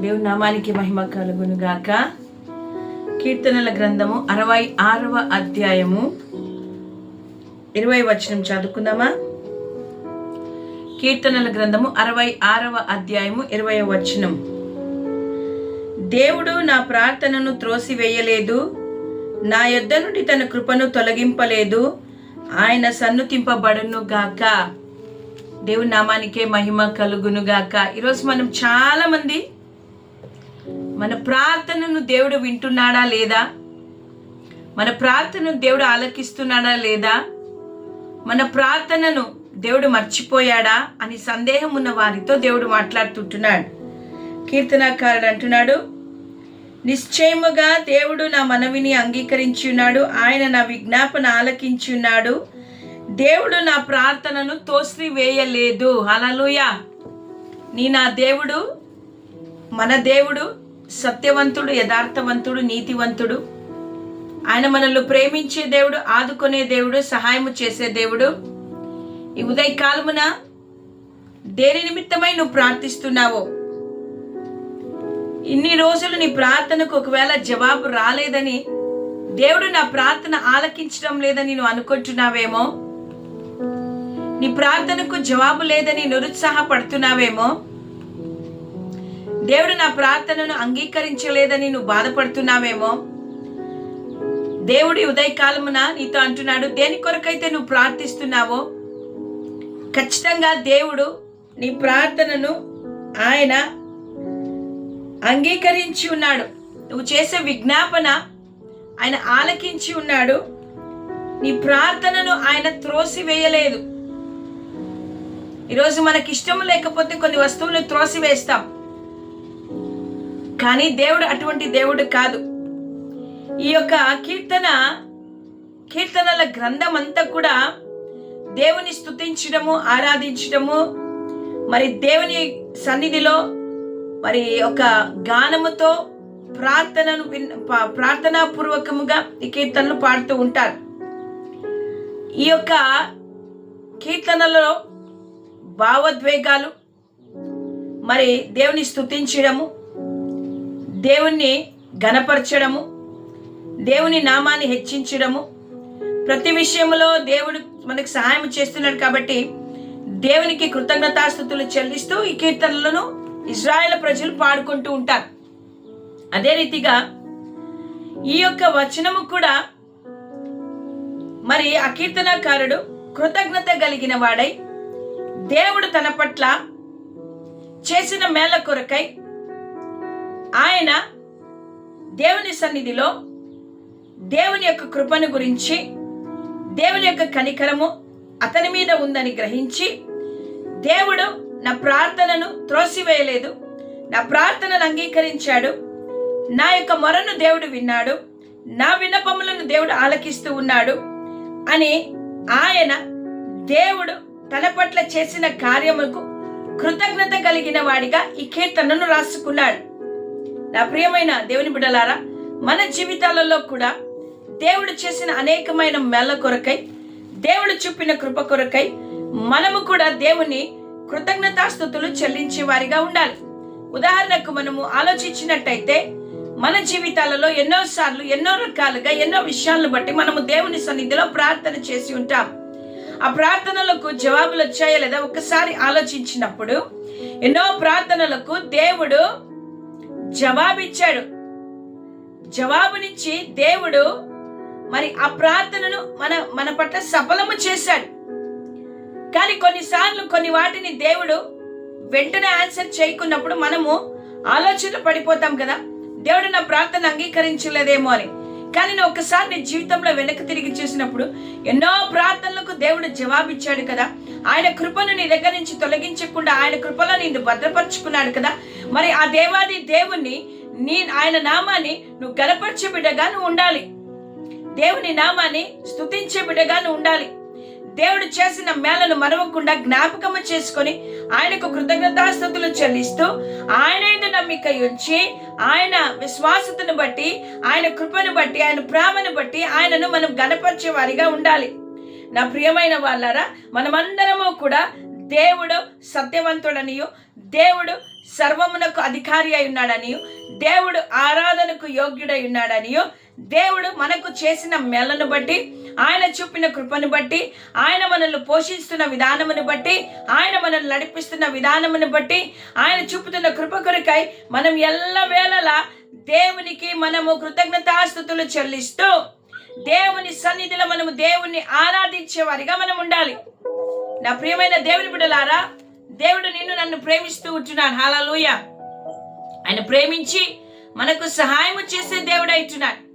దేవుని నామానికి మహిమ కలుగును గాక కీర్తనల గ్రంథము అరవై ఆరవ అధ్యాయము. ఇరవై వచనం చదువుకుందామా? కీర్తనల గ్రంథము అరవై ఆరవ అధ్యాయము ఇరవై వచనం. దేవుడు నా ప్రార్థనను త్రోసివేయలేదు. నా యొద్ద నుండి తన కృపను తొలగింపలేదు. ఆయన సన్నుతింపబడును గాక దేవుని నామానికే మహిమ కలుగును గాక ఈరోజు మనం చాలా మంది మన ప్రార్థనను దేవుడు వింటున్నాడా లేదా? మన ప్రార్థనను దేవుడు ఆలకిస్తున్నాడా లేదా? మన ప్రార్థనను దేవుడు మర్చిపోయాడా అని సందేహం ఉన్న వారితో దేవుడు మాట్లాడుతుంటున్నాడు. కీర్తనాకారుడు అంటున్నాడు నిశ్చయముగా దేవుడు నా మనవిని అంగీకరించి ఉన్నాడు ఆయన నా విజ్ఞాపన ఆలకించి ఉన్నాడు. దేవుడు నా ప్రార్థనను తోసి వేయలేదు హలలుయ నీ నా దేవుడు మన దేవుడు సత్యవంతుడు యథార్థవంతుడు నీతివంతుడు. ఆయన మనల్ని ప్రేమించే దేవుడు ఆదుకునే దేవుడు సహాయము చేసే దేవుడు. ఈ ఉదయకాలమున దేని నిమిత్తమై నువ్వు ప్రార్థిస్తున్నావో? ఇన్ని రోజులు నీ ప్రార్థనకు ఒకవేళ జవాబు రాలేదని దేవుడు నా ప్రార్థన ఆలకించడం లేదని నువ్వు అనుకుంటున్నావేమో? నీ ప్రార్థనకు జవాబు లేదని నిరుత్సాహపడుతున్నావేమో? దేవుడు నా ప్రార్థనను అంగీకరించలేదని నువ్వు బాధపడుతున్నావేమో? దేవుడి ఉదయకాలమున నీతో అంటున్నాడు దేని కొరకైతే నువ్వు ప్రార్థిస్తున్నావో ఖచ్చితంగా దేవుడు నీ ప్రార్థనను ఆయన అంగీకరించి ఉన్నాడు. నువ్వు చేసే విజ్ఞాపన ఆయన ఆలకించి ఉన్నాడు. నీ ప్రార్థనను ఆయన త్రోసివేయలేదు. ఈరోజు మనకి ఇష్టం లేకపోతే కొన్ని వస్తువులు త్రోసివేస్తాం. కానీ దేవుడు అటువంటి దేవుడు కాదు. ఈ యొక్క కీర్తన కీర్తనల గ్రంథం అంతా కూడా దేవుని స్థుతించడము ఆరాధించడము మరి దేవుని సన్నిధిలో మరి ఒక గానముతో ప్రార్థనను ప్రార్థనాపూర్వకముగా ఈ కీర్తనలు పాడుతూ ఉంటారు. ఈ యొక్క కీర్తనలో భావోద్వేగాలు మరి దేవుని స్థుతించడము దేవుణ్ణి గనపరచడము దేవుని నామాన్ని హెచ్చించడము. ప్రతి విషయంలో దేవుడు మనకు సహాయం చేస్తున్నాడు కాబట్టి దేవునికి కృతజ్ఞతాస్థుతులు చెల్లిస్తూ ఈ కీర్తనలను ఇజ్రాయెల్ ప్రజలు పాడుకుంటూ ఉంటారు. అదే రీతిగా ఈ యొక్క వచనము కూడా మరి ఆ కీర్తనకారుడు కృతజ్ఞత కలిగిన వాడై దేవుడు తన పట్ల చేసిన మేళ కొరకై ఆయన దేవుని సన్నిధిలో దేవుని యొక్క కృపను గురించి దేవుని యొక్క కనికరము అతని మీద ఉందని గ్రహించి దేవుడు నా ప్రార్థనను త్రోసివేయలేదు నా ప్రార్థనను అంగీకరించాడు నా యొక్క మొరను దేవుడు విన్నాడు నా విన్నపములను దేవుడు ఆలకిస్తూ ఉన్నాడు అని ఆయన దేవుడు తన పట్ల చేసిన కార్యములకు కృతజ్ఞత కలిగిన వాడిగా ఈ కీర్తనను రాసుకున్నాడు. నా ప్రియమైన దేవుని బిడ్డలారా మన జీవితాలలో కూడా దేవుడు చేసిన అనేకమైన మెల్ల కొరకై దేవుడు చూపిన కృప కొరకై మనము కూడా దేవుని కృతజ్ఞతాస్థుతులు చెల్లించే వారిగా ఉండాలి. ఉదాహరణకు మనము ఆలోచించినట్టయితే మన జీవితాలలో ఎన్నో సార్లు ఎన్నో రకాలుగా ఎన్నో విషయాలను బట్టి మనము దేవుని సన్నిధిలో ప్రార్థన చేసి ఉంటాం. ఆ ప్రార్థనలకు జవాబులు వచ్చాయా లేదా ఒకసారి ఆలోచించినప్పుడు ఎన్నో ప్రార్థనలకు దేవుడు జవాబిచ్చాడు. జవాబునిచ్చి దేవుడు మరి ఆ ప్రార్థనను మన మన పట్ల సఫలము చేశాడు. కానీ కొన్నిసార్లు కొన్ని వాటిని దేవుడు వెంటనే ఆన్సర్ చేయకున్నప్పుడు మనము ఆలోచనలు పడిపోతాం కదా. దేవుడు నా ప్రార్థన అంగీకరించలేదేమో అని. కానీ నేను ఒకసారి నీ జీవితంలో వెనక్కి తిరిగి చూసినప్పుడు ఎన్నో ప్రార్థనలకు దేవుడు జవాబిచ్చాడు కదా. ఆయన కృపను నీ దగ్గర నుంచి తొలగించకుండా ఆయన కృపలో నిన్ను భద్రపరుచుకున్నాడు కదా. మరి ఆ దేవాది దేవుణ్ణి నీ ఆయన నామాన్ని నువ్వు గనపరిచే బిడ్డగా నువ్వు ఉండాలి. దేవుని నామాన్ని స్తుతించే బిడ్డగా నువ్వు ఉండాలి. దేవుడు చేసిన మేళను మరవకుండా జ్ఞాపకము చేసుకొని ఆయనకు కృతజ్ఞతాస్థుతులు చెల్లిస్తూ ఆయన నమ్మిక ఉంచి ఆయన విశ్వాసతను బట్టి ఆయన కృపను బట్టి ఆయన ప్రేమను బట్టి ఆయనను మనం గనపరిచే వారిగా ఉండాలి. నా ప్రియమైన వాళ్ళారా మనమందరము కూడా దేవుడు సత్యవంతుడనియు దేవుడు సర్వమునకు అధికారి అయి ఉన్నాడనియు దేవుడు ఆరాధనకు యోగ్యుడై ఉన్నాడనియు దేవుడు మనకు చేసిన మెలను బట్టి ఆయన చూపిన కృపను బట్టి ఆయన మనల్ని పోషిస్తున్న విధానమును బట్టి ఆయన మనల్ని నడిపిస్తున్న విధానమును బట్టి ఆయన చూపుతున్న కృప కొరకై మనం ఎల్లవేళలా దేవునికి మనము కృతజ్ఞతాస్థుతులు చెల్లిస్తూ దేవుని సన్నిధిలో మనము దేవుణ్ణి ఆరాధించే వారిగా మనం ఉండాలి. నా ప్రియమైన దేవుని బిడ్డలారా దేవుడు నిన్ను నన్ను ప్రేమిస్తూ ఉంటున్నాడు. హాలలోయ ఆయన ప్రేమించి మనకు సహాయం చేసే దేవుడు అవుతున్నాడు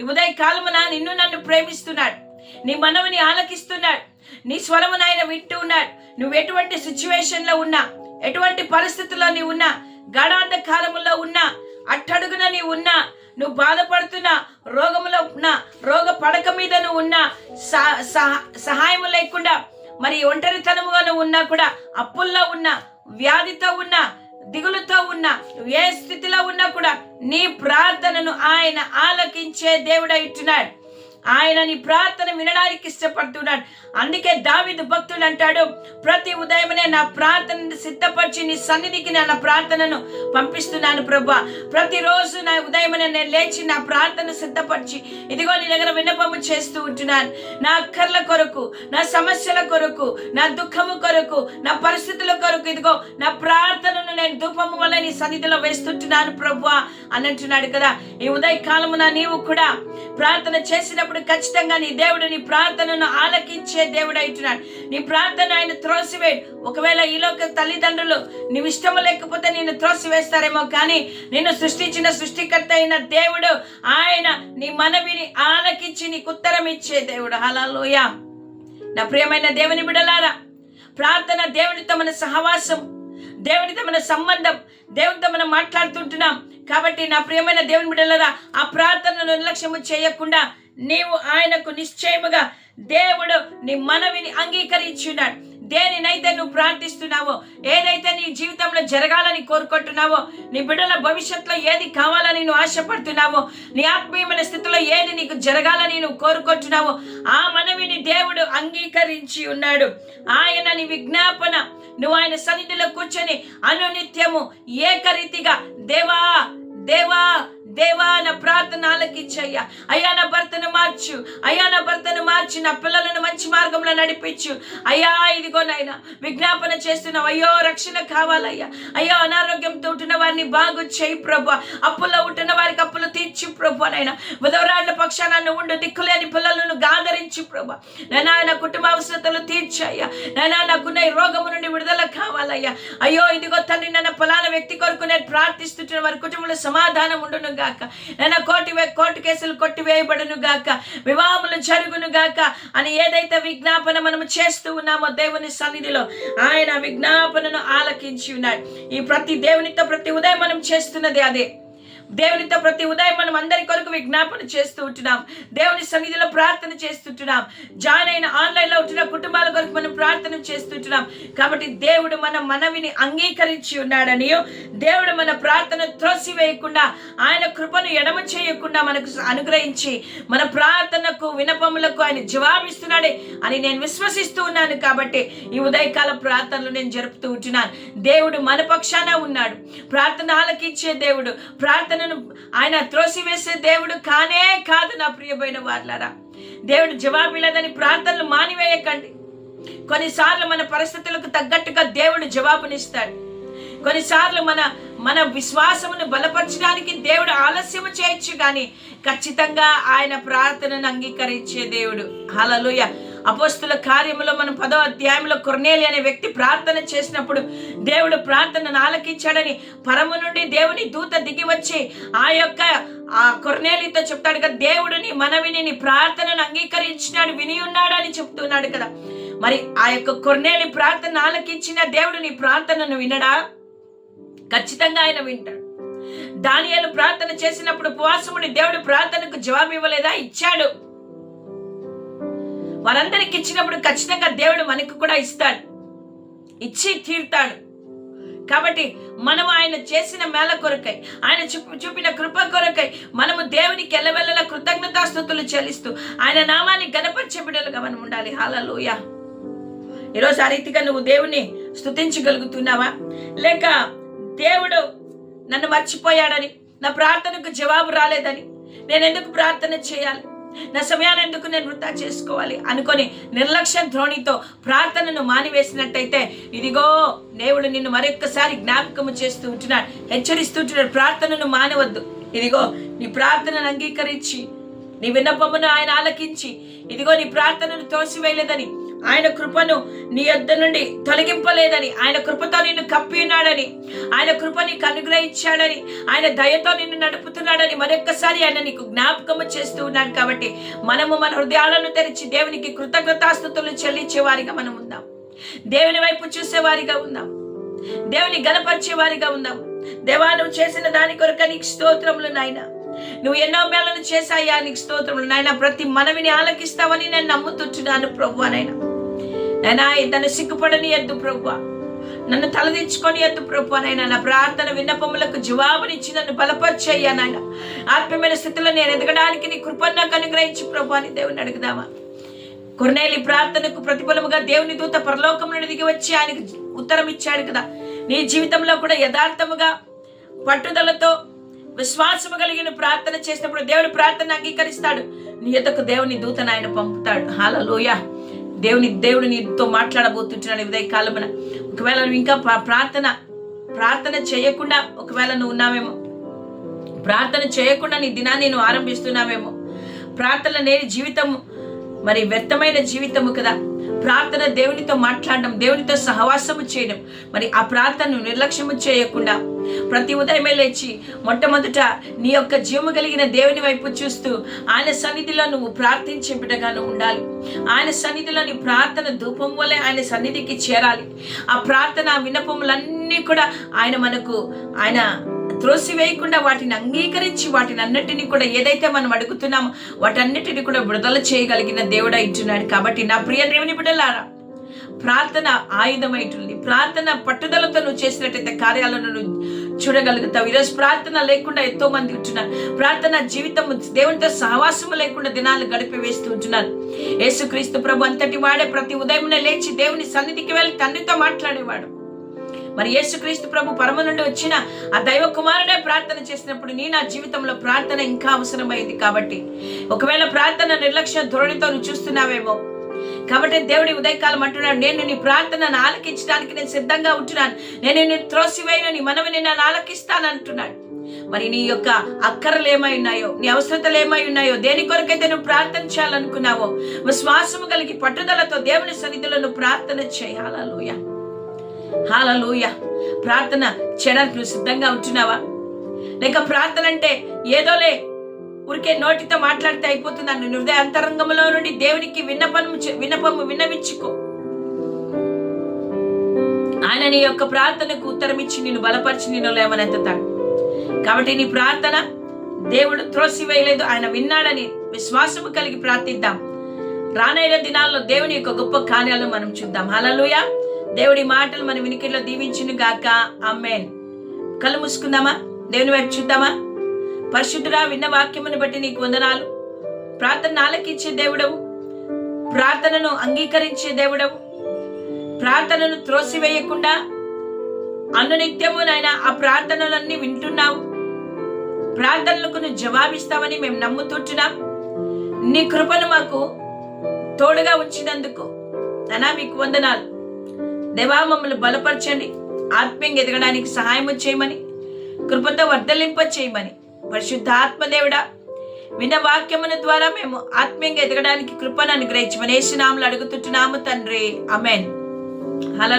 ఈ ఉదయ కాలమున నిన్ను నన్ను ప్రేమిస్తున్నాడు. నీ మనవుని ఆలకిస్తున్నాడు. నీ స్వరమును ఆయన వింటూ ఉన్నాడు. నువ్వు ఎటువంటి సిచ్యువేషన్లో ఉన్నా ఎటువంటి పరిస్థితుల్లో నీ ఉన్నా గడాంధ కాలముల్లో ఉన్నా అట్టడుగున నీ ఉన్నా నువ్వు బాధపడుతున్నా రోగములో ఉన్నా రోగ పడక మీద నువ్వు ఉన్నా సహ- సహాయం లేకుండా మరి ఒంటరితనముగా నువ్వు ఉన్నా కూడా అప్పుల్లో ఉన్నా వ్యాధితో ఉన్నా దిగులుతో ఉన్నా నువ్వు ఏ స్థితిలో ఉన్నా కూడా నీ ప్రార్థనను ఆయన ఆలకించే దేవుడై ఉంటున్నాడు. ఆయన నీ ప్రార్థన వినడానికి ఇష్టపడుతున్నాడు. అందుకే దావిదు భక్తుడు అంటాడు ప్రతి ఉదయమనే నా ప్రార్థనను సిద్ధపరిచి నీ సన్నిధికి నా ప్రార్థనను పంపిస్తున్నాను ప్రభా. ప్రతిరోజు నా ఉదయం నేను లేచి నా ప్రార్థన సిద్ధపరిచి ఇదిగో నీ దగ్గర విన్నపము చేస్తూ ఉంటున్నాను. నా అక్కర్ల కొరకు నా సమస్యల కొరకు నా దుఃఖము కొరకు నా పరిస్థితుల కొరకు ఇదిగో నా ప్రార్థనను నేను ధూపము వల్ల నీ సన్నిధిలో వేస్తుంటున్నాను ప్రభు అని అంటున్నాడు కదా. ఈ ఉదయ కాలమున నీవు కూడా ప్రార్థన చేసినప్పుడు ఖచ్చితంగా నీ దేవుడు నీ ప్రార్థనను ఆలకించే దేవుడు అవుతున్నాడు నీ ప్రార్థన ఆయన త్రోసివేడు. ఒకవేళ ఈలోక తల్లిదండ్రులు నీవు ఇష్టము లేకపోతే నేను త్రోసివేస్తారేమో కానీ నిన్ను సృష్టించిన సృష్టికర్త అయిన దేవుడు ఆయన నీ మనవిని ఆలకించి నీకు ఉత్తరం ఇచ్చే దేవుడు. హలాలోయ నా ప్రియమైన దేవుని బిడలారా ప్రార్థన దేవునితో మన సహవాసం దేవునితో మన సంబంధం దేవునితో మనం మాట్లాడుతుంటున్నాం. కాబట్టి నా ప్రియమైన దేవుని బిడ్డలరా ఆ ప్రార్థనను నిర్లక్ష్యము చేయకుండా నీవు ఆయనకు నిశ్చయముగా దేవుడు నీ మనవిని అంగీకరించున్నాడు. దేనినైతే నువ్వు ప్రార్థిస్తున్నావో ఏదైతే నీ జీవితంలో జరగాలని కోరుకుంటున్నావో నీ బిడ్డల భవిష్యత్తులో ఏది కావాలని నువ్వు ఆశపడుతున్నావో నీ ఆత్మీయమైన స్థితిలో ఏది నీకు జరగాలని నువ్వు కోరుకుంటున్నావో ఆ మనవిని దేవుడు అంగీకరించి ఉన్నాడు. ఆయన నీ విజ్ఞాపన నువ్వు ఆయన సన్నిధిలో కూర్చొని అనునిత్యము ఏకరీతిగా దేవా దేవా దేవా నా ప్రార్థన ఆలకించయ్యా. అయ్యా నా భర్తను మార్చు. అయ్యా నా భర్తను మార్చి. నా పిల్లలను మంచి మార్గంలో నడిపించు. అయ్యా ఇదిగో నాయన విజ్ఞాపన చేస్తున్నావు. అయ్యో రక్షణ కావాలయ్యా. అయ్యో అనారోగ్యంతో ఉంటున్న వారిని బాగు చేయి ప్రభు అప్పుల్లో ఉంటున్న వారికి అప్పులు తీర్చి ప్రభు నాయన. ఉదవరాళ్ళ పక్షాన ఉండు. దిక్కులేని పిల్లలను గాదరించి ప్రభు నైనా నా కుటుంబ అవసరతలు తీర్చయ్యా. నైనా నాకున్న ఈ రోగము నుండి విడుదల కావాలయ్యా. అయ్యో ఇదిగో తండ్రి నన్ను పొలాల వ్యక్తి కొరకు నేను ప్రార్థిస్తుంటున్న వారి కుటుంబంలో సమాధానం ఉండును గాక. నేను కోటి వే- కోర్టు కేసులు కొట్టివేయబడును గాక. వివాహములు జరుగును గాక. అని ఏదైతే విజ్ఞాపన మనము చేస్తూ ఉన్నామో దేవుని సన్నిధిలో ఆయన విజ్ఞాపనను ఆలకించి ఉన్నాడు. ఈ ప్రతి దేవునితో ప్రతి ఉదయం మనం చేస్తున్నది అదే. దేవునితో ప్రతి ఉదయం మనం అందరి కొరకు విజ్ఞాపన చేస్తూ ఉంటున్నాం. దేవుని సన్నిధిలో ప్రార్థన చేస్తుంటున్నాం జాయిన్ అయిన ఆన్లైన్లో ఉంటున్న కుటుంబాల కొరకు మనం ప్రార్థన చేస్తుంటున్నాం కాబట్టి దేవుడు మన మనవిని అంగీకరించి ఉన్నాడని దేవుడు మన ప్రార్థన త్రోసివేయకుండా ఆయన కృపను ఎడమ చేయకుండా మనకు అనుగ్రహించి మన ప్రార్థనకు వినపములకు ఆయన జవాబిస్తున్నాడే అని నేను విశ్వసిస్తూ ఉన్నాను కాబట్టి ఈ ఉదయకాల ప్రార్థనలు నేను జరుపుతూ ఉంటున్నాను. దేవుడు మన పక్షాన ఉన్నాడు. ప్రార్థన ఆలకించే దేవుడు ప్రార్థన ప్రార్థనను ఆయన త్రోసివేసే దేవుడు కానే కాదు నా ప్రియమైన వాళ్ళారా దేవుడు జవాబిలేదని ప్రార్థనలు మానివేయకండి. కొన్నిసార్లు మన పరిస్థితులకు తగ్గట్టుగా దేవుడు జవాబునిస్తాడు. కొన్నిసార్లు మన మన విశ్వాసమును బలపరచడానికి దేవుడు ఆలస్యం చేయొచ్చు కానీ ఖచ్చితంగా ఆయన ప్రార్థనను అంగీకరించే దేవుడు. హలలుయ అపోస్తుల కార్యములో మనం పదో అధ్యాయంలో కొర్నేలి అనే వ్యక్తి ప్రార్థన చేసినప్పుడు దేవుడు ప్రార్థనను ఆలకించాడని పరము నుండి దేవుని దూత దిగి వచ్చి ఆ యొక్క ఆ కొర్నేలితో చెప్తాడు కదా దేవుడు నీ మనవిని నీ ప్రార్థనను అంగీకరించినాడు విని ఉన్నాడు అని చెప్తున్నాడు కదా. మరి ఆ యొక్క కొర్నేలి ప్రార్థన ఆలకించిన దేవుడు నీ ప్రార్థనను వినడా? ఖచ్చితంగా ఆయన వింటాడు. దానియాలు ప్రార్థన చేసినప్పుడు ఉపవాసముడి దేవుడు ప్రార్థనకు జవాబు ఇవ్వలేదా ఇచ్చాడు. వారందరికి ఇచ్చినప్పుడు ఖచ్చితంగా దేవుడు మనకు కూడా ఇస్తాడు. ఇచ్చి తీరుతాడు. కాబట్టి మనం ఆయన చేసిన మేళ కొరకై ఆయన చూపి చూపిన కృప కొరకై మనము దేవునికి ఎల్లవెల్లల కృతజ్ఞతాస్థుతులు చెల్లిస్తూ ఆయన నామాన్ని గణపరిచే బిడ్డలుగా మనం ఉండాలి. హాలలోయ ఈరోజు ఆ రీతిగా నువ్వు దేవుని స్థుతించగలుగుతున్నావా లేక దేవుడు నన్ను మర్చిపోయాడని నా ప్రార్థనకు జవాబు రాలేదని నేను ఎందుకు ప్రార్థన చేయాలి? నా సమయాన్ని ఎందుకు నేను వృధా చేసుకోవాలి? అనుకొని నిర్లక్ష్యం ధ్రోణితో ప్రార్థనను మానివేసినట్టయితే ఇదిగో దేవుడు నిన్ను మరొక్కసారి జ్ఞాపకము చేస్తూ ఉంటున్నాడు. హెచ్చరిస్తూ ఉంటున్నాడు. ప్రార్థనను మానవద్దు. ఇదిగో నీ ప్రార్థనను అంగీకరించి నీ విన్నపమును ఆయన ఆలకించి ఇదిగో నీ ప్రార్థనను తోసివేయలేదని ఆయన కృపను నీ యొద్ద నుండి తొలగింపలేదని ఆయన కృపతో నిన్ను కప్పి ఉన్నాడని ఆయన కృప నీకు అనుగ్రహించాడని ఆయన దయతో నిన్ను నడుపుతున్నాడని మరొక్కసారి ఆయన నీకు జ్ఞాపకము చేస్తూ ఉన్నాడు కాబట్టి మనము మన హృదయాలను తెరిచి దేవునికి కృతజ్ఞతాస్థుతులు చెల్లించే వారిగా మనం ఉందాం దేవుని వైపు చూసేవారిగా ఉందాం దేవుని గణపరిచే వారిగా ఉందాం దేవా నువ్వు చేసిన దాని కొరక నీకు స్తోత్రములు నాయన. నువ్వు ఎన్నో మేళను చేశాయా నీకు స్తోత్రములు నాయన. ప్రతి మనవిని ఆలకిస్తావని నేను నమ్ముతుంటున్నాను ప్రభు నాయన. నైనా నన్ను సిగ్గుపడని ఎద్దు ప్రభు నన్ను తలదించుకొని ఎద్దు ప్రభు నైనా. నా ప్రార్థన విన్నపములకు జవాబునిచ్చి నన్ను బలపరిచయ్యా నాయన ఆత్మీయమైన స్థితిలో నేను ఎదగడానికి నీ కృపను నాకు అనుగ్రహించి ప్రభు అని దేవుని అడుగుదామా. కొర్నేలి ప్రార్థనకు ప్రతిఫలముగా దేవుని దూత పరలోకం నుండి దిగి వచ్చి ఆయనకు ఉత్తరం ఇచ్చాడు కదా. నీ జీవితంలో కూడా యథార్థముగా పట్టుదలతో విశ్వాసము కలిగిన ప్రార్థన చేసినప్పుడు దేవుని ప్రార్థన అంగీకరిస్తాడు. నీ ఎద్దకు దేవుని దూతను ఆయన పంపుతాడు. హాలలోయ దేవుని దేవుడు నీతో మాట్లాడబోతుంటున్నాను ఉదయ కాలమున ఒకవేళ నువ్వు ఇంకా ప్రార్థన ప్రార్థన చేయకుండా ఒకవేళ నువ్వు ఉన్నావేమో. ప్రార్థన చేయకుండా నీ దినాన్ని నువ్వు ఆరంభిస్తున్నావేమో. ప్రార్థన లేని జీవితము మరి వ్యర్థమైన జీవితము కదా. ప్రార్థన దేవునితో మాట్లాడడం దేవునితో సహవాసము చేయడం మరి ఆ ప్రార్థనను నిర్లక్ష్యము చేయకుండా ప్రతి ఉదయమే లేచి మొట్టమొదట నీ యొక్క జీవము కలిగిన దేవుని వైపు చూస్తూ ఆయన సన్నిధిలో నువ్వు ప్రార్థించే బిడ్డగాను ఉండాలి. ఆయన సన్నిధిలో నీ ప్రార్థన ధూపం వలె ఆయన సన్నిధికి చేరాలి. ఆ ప్రార్థన ఆ విన్నపములన్నీ కూడా ఆయన మనకు ఆయన త్రోసివేయకుండా వాటిని అంగీకరించి వాటిని అన్నిటిని కూడా ఏదైతే మనం అడుగుతున్నామో వాటన్నిటిని కూడా విడుదల చేయగలిగిన దేవుడు ఇచ్చున్నాడు కాబట్టి నా ప్రియ దేవుని బిడ్డలారా ప్రార్థన ఆయుధమైటుంది ప్రార్థన పట్టుదలతో నువ్వు చేసినట్టయితే కార్యాలను నువ్వు చూడగలుగుతావు. ఈరోజు ప్రార్థన లేకుండా ఎంతో మంది ఉంటున్నారు. ప్రార్థన జీవితం దేవునితో సహవాసము లేకుండా దినాలు గడిపి వేస్తూ ఉంటున్నారు. యేసుక్రీస్తు ప్రభు అంతటి వాడే ప్రతి ఉదయమునే లేచి దేవుని సన్నిధికి వెళ్ళి తండ్రితో మాట్లాడేవాడు. మరి యేసుక్రీస్తు ప్రభు పరమ నుండి వచ్చిన ఆ దైవ కుమారుడే ప్రార్థన చేసినప్పుడు నీ నా జీవితంలో ప్రార్థన ఇంకా అవసరమైంది కాబట్టి. ఒకవేళ ప్రార్థన నిర్లక్ష్య ధోరణితో నువ్వు చూస్తున్నావేమో కాబట్టి దేవుడి ఉదయకాలం అంటున్నాడు నేను నీ ప్రార్థనను ఆలకించడానికి నేను సిద్ధంగా ఉంటున్నాను. నేను నీ త్రోసివైన నీ మనవిని నేను ఆలకిస్తాను అంటున్నాడు. మరి నీ యొక్క అక్కరలు ఏమై ఉన్నాయో నీ అవసరతలు ఏమై ఉన్నాయో దేని కొరకైతే నువ్వు ప్రార్థన చేయాలనుకున్నావో విశ్వాసము కలిగి పట్టుదలతో దేవుని సన్నిధిలో నువ్వు ప్రార్థన చేయాలలోయ హాలలోయ. ప్రార్థన చేయడానికి నువ్వు సిద్ధంగా ఉంటున్నావా? లేక ప్రార్థన అంటే ఏదోలే ఊరికే నోటితో మాట్లాడితే అయిపోతుంది? అన్న హృదయ అంతరంగంలో నుండి దేవునికి విన్నపము విన్నపము విన్నవించుకో. ఆయన నీ యొక్క ప్రార్థనకు ఉత్తరం ఇచ్చి నిన్ను బలపరిచి నిన్ను లేవనెత్తుతాడు. కాబట్టి నీ ప్రార్థన దేవుడు త్రోసివేయలేదు. ఆయన విన్నాడని విశ్వాసము కలిగి ప్రార్థిద్దాం. రానైన దినాల్లో దేవుని యొక్క గొప్ప కార్యాలను మనం చూద్దాం. హలలుయ. దేవుడి మాటలు మన వినికిలో దీవించును గాక. అమ్మేన్ కళ్ళు మూసుకుందామా? దేవుని వైపు చూద్దామా? పరిశుద్ధుడా విన్న వాక్యమును బట్టి నీకు వందనాలు. ప్రార్థన ఆలకించే దేవుడవు. ప్రార్థనను అంగీకరించే దేవుడవు. ప్రార్థనను త్రోసివేయకుండా అనునిత్యము నాయన ఆ ప్రార్థనలన్నీ వింటున్నావు. ప్రార్థనలకు నువ్వు జవాబిస్తావని మేము నమ్ముతుంటున్నాం నీ కృపను మాకు తోడుగా ఉంచినందుకు అనా మీకు వందనాలు. దేవా మమ్మల్ని బలపరచండి. ఆత్మీయంగా ఎదగడానికి సహాయం చేయమని కృపతో వర్ధలింప చేయమని పరిశుద్ధ ఆత్మదేవుడా విన్న వాక్యముల ద్వారా మేము ఆత్మీయంగా ఎదగడానికి కృపను అనుగ్రహించమని యేసునామలు అడుగుతుంటున్నాము తండ్రి. Amen hello